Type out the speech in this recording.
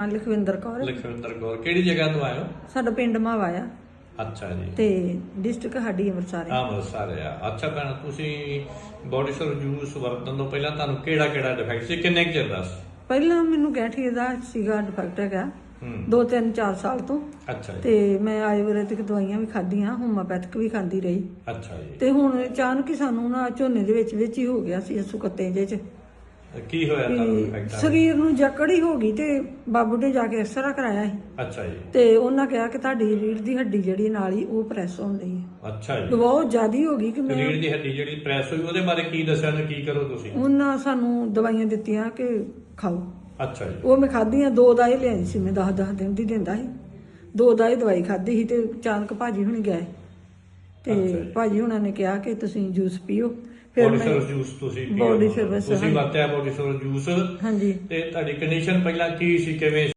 ਹਾਂ, ਲਖਵਿੰਦਰ ਕੌਰ। ਲਖਵਿੰਦਰ ਕੌਰ। ਕਿਹੜੀ ਜਗ੍ਹਾ ਤੋਂ ਆਏ ਹੋ? ਸਾਡਾ ਪਿੰਡ ਮਾਵਾ ਆ ਅੱਛਾ ਜੀ। ਤੇ ਡਿਸਟ੍ਰਿਕਟ ਸਾਡੀ ਅੰਮ੍ਰਿਤਸਰ ਹੈ। ਅੰਮ੍ਰਿਤਸਰ ਆ। ਅੱਛਾ ਭੈਣ ਤੁਸੀਂ ਬੋਡੀ ਸਰ ਜੂਸ ਵਰਤਣ ਤੋਂ ਪਹਿਲਾਂ ਤੁਹਾਨੂੰ ਕਿਹੜਾ ਕਿਹੜਾ ਡਿਫੈਕਟ ਸੀ? ਕਿੰਨੇ ਕੁ ਚਿਰ ਦਾ ਸੀ? ਪਹਿਲਾਂ ਮੈਨੂੰ ਗੈਠੀ ਦਾ ਸੀਗਾ ਡਿਫੈਕਟ ਹੈਗਾ। ਹੂੰ। 2 3 4 ਸਾਲ ਤੋਂ। ਅੱਛਾ ਜੀ। ਤੇ ਮੈਂ ਆਯੁਰਵੈਦਿਕ ਦਵਾਈਆਂ ਵੀ ਖਾਧੀਆਂ ਹੋਮਿਓਪੈਥਿਕ ਵੀ ਖਾਂਦੀ ਰਹੀ। ਅੱਛਾ ਜੀ। ਤੇ ਹੁਣ ਅਚਾਨਕ ਹੀ ਸਾਨੂੰ ਨਾ ਝੋਨੇ ਦੇ ਵਿੱਚ ਵਿੱਚ ਹੀ ਹੋ ਗਿਆ ਸੀ ਸੁਕੱਤੇ ਜੇ ਚ। ਕੀ ਹੋਇਆ ਤੁਹਾਨੂੰ ਵੀ ਡਿਫੈਕਟ ਸਰੀਰ ਨੂੰ ਜਕੜ ਹੀ ਹੋ ਗਈ ਤੇ ਬਾਬੂ ਨੇ ਜਾ ਕੇ ਐਕਸਰਾ ਕਰਾਇਆ ਸੀ। ਅੱਛਾ ਜੀ। ਤੇ ਉਹਨਾਂ ਕਿਹਾ ਕਿ ਤੁਹਾਡੀ ਰੀੜ ਦੀ ਹੱਡੀ ਜਿਹੜੀ ਨਾਲ ਹੀ ਉਹ ਪ੍ਰੈਸ ਹੋਣ ਲਈ ਹੈ। ਅੱਛਾ ਤੇ ਜੀ ਬਹੁਤ ਜ਼ਿਆਦੀ ਹੋ ਗਈ ਕਿ ਮੈਂ ਰੀੜ ਦੀ ਹੱਡੀ ਜਿਹੜੀ ਪ੍ਰੈਸ ਹੋਈ ਉਹਦੇ ਬਾਰੇ ਕੀ ਦੱਸਿਆ ਨੇ ਕੀ ਕਰੋ ਤੁਸੀਂ? ਉਹਨਾਂ ਸਾਨੂੰ ਦਵਾਈਆਂ ਦਿੱਤੀਆਂ ਕਿ ਖਾਓ। ਅੱਛਾ ਜੀ। ਉਹ ਮੈਂ ਖਾਧੀਆਂ ਦੋ ਦਾਈ ਲਿਆਈ ਸੀ ਮੈਂ 10 10 ਦਿਨ ਦੀ ਦਿੰਦਾ ਸੀ। ਦੋ ਦਾਈ ਦਵਾਈ ਖਾਧੀ ਸੀ ਤੇ ਅਚਾਨਕ ਭਾਜੀ ਹੁਣੀ ਗਏ। ਅੱਛਾ ਤੇ ਜੀ। ਭਾਜੀ ਹੁਣਾਂ ਨੇ ਕਿਹਾ ਕਿ ਤੁਸੀਂ ਜੂਸ ਪੀਓ। ਬੋਡੀ ਜੂਸ ਤੁਸੀਂ service, ਤੁਸੀਂ। ਵਰਤਿਆ ਬੋਡੀ ਜੂਸ ਹਾਂਜੀ। ਤੇ ਤੁਹਾਡੀ ਕੰਡੀਸ਼ਨ ਪਹਿਲਾਂ ਕੀ ਸੀ? ਕਿਵੇਂ